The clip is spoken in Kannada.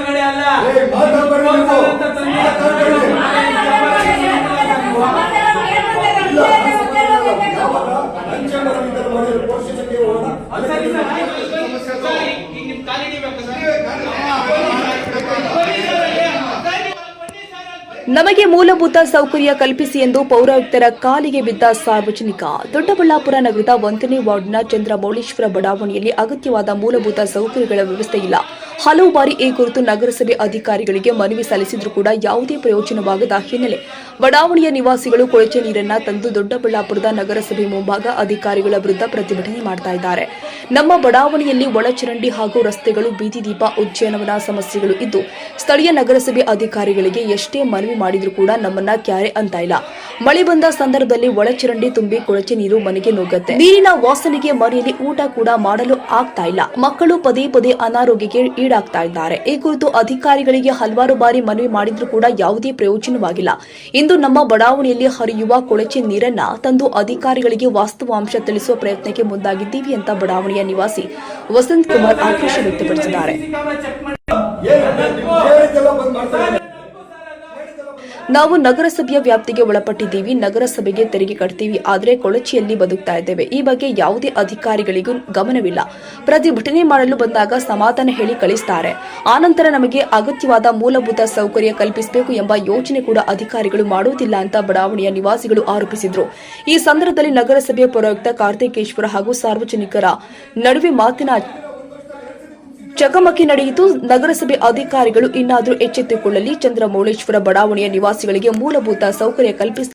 ಸರ್, ಅಲ್ಲ ನಮಗೆ ಮೂಲಭೂತ ಸೌಕರ್ಯ ಕಲ್ಪಿಸಿ ಎಂದು ಪೌರಾಯುಕ್ತರ ಕಾಲಿಗೆ ಬಿದ್ದ ಸಾರ್ವಜನಿಕ ದೊಡ್ಡಬಳ್ಳಾಪುರ ನಗರದ ಒಂದನೇ ವಾರ್ಡ್ನ ಚಂದ್ರಮೌಳೇಶ್ವರ ಬಡಾವಣೆಯಲ್ಲಿ ಅಗತ್ಯವಾದ ಮೂಲಭೂತ ಸೌಕರ್ಯಗಳ ವ್ಯವಸ್ಥೆ ಇಲ್ಲ ಹಲವು ಬಾರಿ ಈ ಕುರಿತು ನಗರಸಭೆ ಅಧಿಕಾರಿಗಳಿಗೆ ಮನವಿ ಸಲ್ಲಿಸಿದ್ರೂ ಕೂಡ ಯಾವುದೇ ಪ್ರಯೋಜನವಾಗದ ಹಿನ್ನೆಲೆ ಬಡಾವಣೆಯ ನಿವಾಸಿಗಳು ಕೊಳಚೆ ನೀರನ್ನ ತಂದು ದೊಡ್ಡಬಳ್ಳಾಪುರದ ನಗರಸಭೆ ಮುಂಭಾಗ ಅಧಿಕಾರಿಗಳ ವಿರುದ್ಧ ಪ್ರತಿಭಟನೆ ಮಾಡ್ತಾ ಇದ್ದಾರೆ. ನಮ್ಮ ಬಡಾವಣೆಯಲ್ಲಿ ಒಳಚರಂಡಿ ಹಾಗೂ ರಸ್ತೆಗಳು, ಬೀದಿ ದೀಪ, ಉಜ್ಜಯನವನ ಸಮಸ್ಯೆಗಳು ಇದ್ದು, ಸ್ಥಳೀಯ ನಗರಸಭೆ ಅಧಿಕಾರಿಗಳಿಗೆ ಎಷ್ಟೇ ಮನವಿ ಮಾಡಿದ್ರೂ ಕೂಡ ನಮ್ಮನ್ನ ಕ್ಯಾರೆ ಅಂತ ಇಲ್ಲ. ಮಳೆ ಬಂದ ಸಂದರ್ಭದಲ್ಲಿ ಒಳಚರಂಡಿ ತುಂಬಿ ಕೊಳಚೆ ನೀರು ಮನೆಗೆ ನುಗ್ಗತ್ತೆ. ನೀರಿನ ವಾಸನೆಗೆ ಮನೆಯಲ್ಲಿ ಊಟ ಕೂಡ ಮಾಡಲು ಆಗ್ತಾ ಇಲ್ಲ. ಮಕ್ಕಳು ಪದೇ ಪದೇ ಅನಾರೋಗ್ಯಕ್ಕೆ ಈಡಾಗ್ತಾ ಇದ್ದಾರೆ ಈ ಕುರಿತು ಅಧಿಕಾರಿಗಳಿಗೆ ಹಲವಾರು ಬಾರಿ ಮನವಿ ಮಾಡಿದ್ರೂ ಕೂಡ ಯಾವುದೇ ಪ್ರಯೋಜನವಾಗಿಲ್ಲ ಇಂದು ನಮ್ಮ ಬಡಾವಣೆಯಲ್ಲಿ ಹರಿಯುವ ಕೊಳಚೆ ನೀರನ್ನ ತಂದು ಅಧಿಕಾರಿಗಳಿಗೆ ವಾಸ್ತವಾಂಶ ತಿಳಿಸುವ ಪ್ರಯತ್ನಕ್ಕೆ ಮುಂದಾಗಿದ್ದೀವಿ ಅಂತ ಬಡಾವಣೆಯ ನಿವಾಸಿ ವಸಂತ್ ಕುಮಾರ್ ಆಕ್ರೋಶ ವ್ಯಕ್ತಪಡಿಸಿದ್ದಾರೆ ಚೆಕ್ ಮಾಡಿ ಏನು ಹೇಳಿದ್ದೆಲ್ಲ ಬಂದ್ ಮಾಡ್ತಾ ಇದ್ದಾರೆ. ನಾವು ನಗರಸಭೆಯ ವ್ಯಾಪ್ತಿಗೆ ಒಳಪಟ್ಟಿದ್ದೀವಿ, ನಗರಸಭೆಗೆ ತೆರಿಗೆ ಕಟ್ತೀವಿ, ಆದರೆ ಕೊಳಚೆಯಲ್ಲಿ ಬದುಕ್ತಾ ಇದ್ದೇವೆ. ಈ ಬಗ್ಗೆ ಯಾವುದೇ ಅಧಿಕಾರಿಗಳಿಗೂ ಗಮನವಿಲ್ಲ. ಪ್ರತಿಭಟನೆ ಮಾಡಲು ಬಂದಾಗ ಸಮಾಧಾನ ಹೇಳಿ ಕಳಿಸ್ತಾರೆ. ಆನಂತರ ನಮಗೆ ಅಗತ್ಯವಾದ ಮೂಲಭೂತ ಸೌಕರ್ಯ ಕಲ್ಪಿಸಬೇಕು ಎಂಬ ಯೋಜನೆ ಕೂಡ ಅಧಿಕಾರಿಗಳು ಮಾಡುವುದಿಲ್ಲ ಅಂತ ಬಡಾವಣೆಯ ನಿವಾಸಿಗಳು ಆರೋಪಿಸಿದ್ರು. ಈ ಸಂದರ್ಭದಲ್ಲಿ ನಗರಸಭೆಯ ಪೌರಾಯುಕ್ತ ಕಾರ್ತಿಕೇಶ್ವರ ಹಾಗೂ ಸಾರ್ವಜನಿಕರ ನಡುವೆ ಮಾತನಾಡಿ ಚಕಮಕಿ ನಡೆಯಿತು. ನಗರಸಭೆ ಅಧಿಕಾರಿಗಳು ಇನ್ನಾದರೂ ಎಚ್ಚೆತ್ತುಕೊಳ್ಳಲಿ. ಚಂದ್ರಮೌಳೇಶ್ವರ ಬಡಾವಣೆಯ ನಿವಾಸಿಗಳಿಗೆ ಮೂಲಭೂತ ಸೌಕರ್ಯ ಕಲ್ಪಿಸ